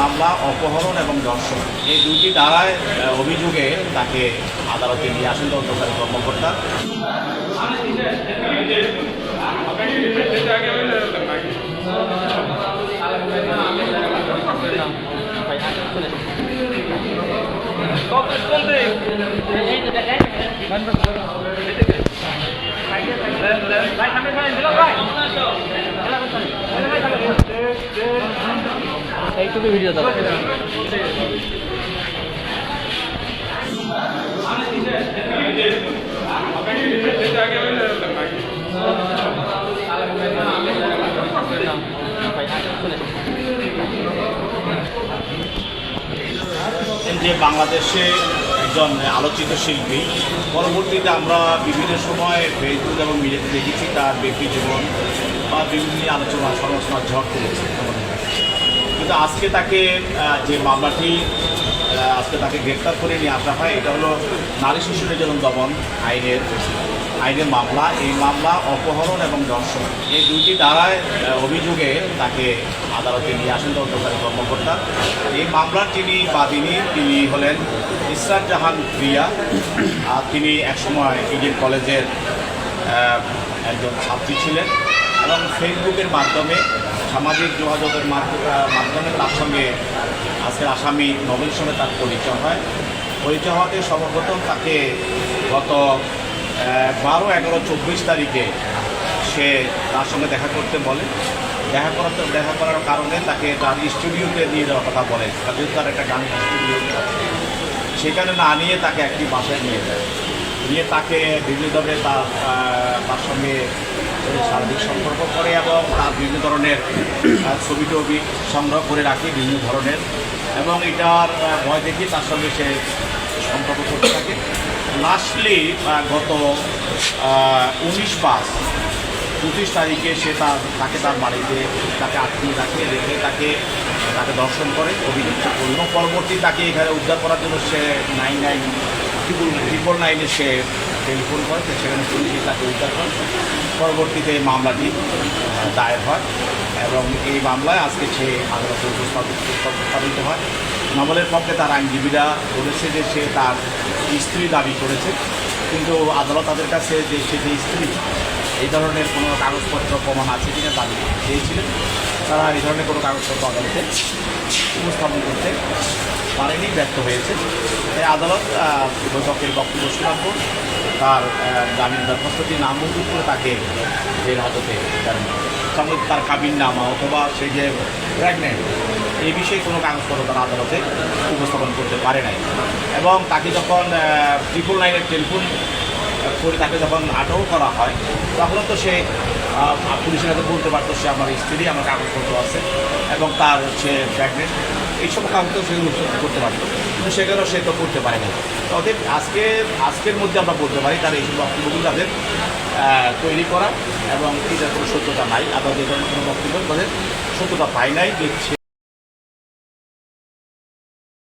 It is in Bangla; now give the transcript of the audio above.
মামলা অপহরণ এবং দর্শন এই দুইটি ধারায় অভিযোগে তাকে আদালতে নিয়ে আসেন তদন্তকারী কর্মকর্তা। এইটুকু ভিডিও দাও। যে বাংলাদেশে একজন আলোচিত শিল্পী, পরবর্তীতে আমরা বিভিন্ন সময় ফেসবুক এবং মিডিয়াতে দেখেছি তার ব্যক্তি জীবন বা বিভিন্ন আলোচনা, সমালোচনা ঝড় তুলেছে কিন্তু আজকে তাকে যে মামলাটি আজকে তাকে গ্রেপ্তার করে নিয়ে আসা হয় এটা হলো নারী শিশু নির্যাতন দমন আইনের আইনের মামলা। এই মামলা অপহরণ এবং দর্শন এই দুইটি আহ, অভিযোগে তাকে আদালতে নিয়ে আসেন তদন্তকারী কর্মকর্তা। এই মামলার যিনি বাদিনী তিনি হলেন ইসরাত জাহান প্রিয়া। তিনি একসময় ইডেন কলেজের একজন ছাত্রী ছিলেন এবং ফেসবুকের মাধ্যমে সামাজিক যোগাযোগের মাধ্য- মাধ্যমে তার সঙ্গে আজকের আসামি নবীর সঙ্গে তার পরিচয় হয়। পরিচয় হওয়াতে সর্বপ্রথম তাকে গত বারো, এগারো, চব্বিশ তারিখে সে তার সঙ্গে দেখা করতে বলে। দেখা করার দেখা করার কারণে তাকে তার স্টুডিওতে নিয়ে যাওয়ার কথা বলে। তাদের তার একটা গান স্টুডিও সেখানে না নিয়ে তাকে একটি বাসায় নিয়ে যায়। নিয়ে তাকে বিভিন্নভাবে তার তার সঙ্গে শারীরিক সম্পর্ক করে এবং তার বিভিন্ন ধরনের ছবি টবি সংগ্রহ করে রাখে বিভিন্ন ধরনের এবং এটার ভয় দেখি তার সঙ্গে সে সম্পর্ক করতে থাকে। লাস্টলি গত উনিশ পাঁচ পঁচিশ তারিখে সে তার, তাকে তার বাড়িতে তাকে আটকিয়ে রাখে, রেখে তাকে তাকে দর্শন করে অভিযুক্ত করল এবং পরবর্তী তাকে এখানে উদ্ধার করার জন্য সে নাইন নাইন ট্রিপল ট্রিপল নাইনে সে টেলিফোন করে সেখানে পুলিশ তাকে উদ্ধার করে। পরবর্তীতে এই মামলাটি দায়ের হয় এবং এই মামলায় আজকে সে আদালতে উপস্থাপিত হয়। নবলের পক্ষে তার আইনজীবীরা বলেছে যে সে তার স্ত্রী দাবি করেছে, কিন্তু আদালত তাদের কাছে যে সে যে স্ত্রী, এই ধরনের কোনো কাগজপত্র প্রমাণ আছে কিনা দাবি চেয়েছিলেন তারা এই ধরনের কোনো কাগজপত্র আদালতে উপস্থাপন করতে পারেনি, ব্যর্থ হয়েছে। তাই আদালত পক্ষের বক্তব্য পর তার জামিন দরখাস্তটি নামঞ্জুর করে তাকে জেল হাজতে সঙ্গে তার কাবিন নামা অথবা সে যে প্রেগনেন্ট এই বিষয়ে কোনো কাগজপত্র তারা আদালতে উপস্থাপন করতে পারে নাই। এবং তাকে যখন ট্রিপল নাইনের টেলিফোন করে তাকে যখন আটক করা হয় তখন তো সে পুলিশের কাছে বলতে পারতো সে আমার স্ত্রী, আমার কাগজপত্র আছে, এবং তার হচ্ছে প্রেগনেন্ট এইসব কাগজ সে করতে পারতো। কিন্তু সেখানেও সে তো করতে পারে না তো অতএব আজকে, আজকের মধ্যে আমরা বলতে পারি তার এইসব বক্তব্যগুলো তাদের তৈরি করা, এবং এটার কোনো সত্যতা নাই। আদালত এই ধরনের কোনো বক্তব্য তাদের সত্যতা পায় নাই, দেখছে।